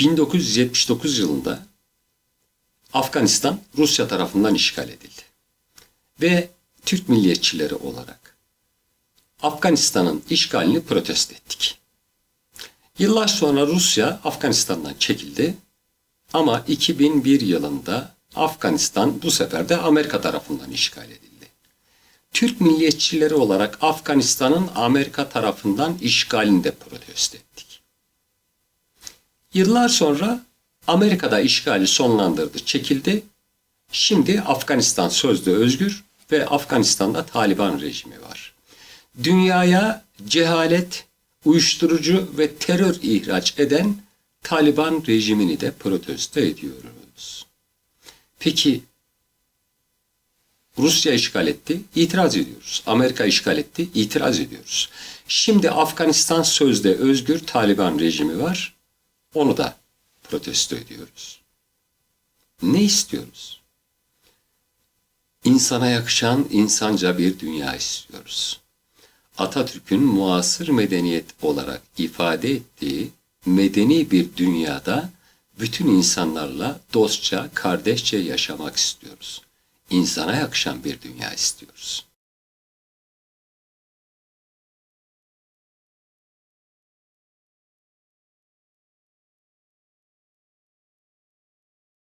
1979 yılında Afganistan Rusya tarafından işgal edildi. Ve Türk milliyetçileri olarak Afganistan'ın işgalini protesto ettik. Yıllar sonra Rusya Afganistan'dan çekildi ama 2001 yılında Afganistan bu sefer de Amerika tarafından işgal edildi. Türk milliyetçileri olarak Afganistan'ın Amerika tarafından işgalini de protesto ettik. Yıllar sonra Amerika'da işgali sonlandırdı, çekildi. Şimdi Afganistan sözde özgür ve Afganistan'da Taliban rejimi var. Dünyaya cehalet, uyuşturucu ve terör ihraç eden Taliban rejimini de protesto ediyoruz. Peki Rusya işgal etti, itiraz ediyoruz. Amerika işgal etti, itiraz ediyoruz. Şimdi Afganistan sözde özgür Taliban rejimi var. Onu da protesto ediyoruz. Ne istiyoruz? İnsana yakışan insanca bir dünya istiyoruz. Atatürk'ün muasır medeniyet olarak ifade ettiği medeni bir dünyada bütün insanlarla dostça, kardeşçe yaşamak istiyoruz. İnsana yakışan bir dünya istiyoruz.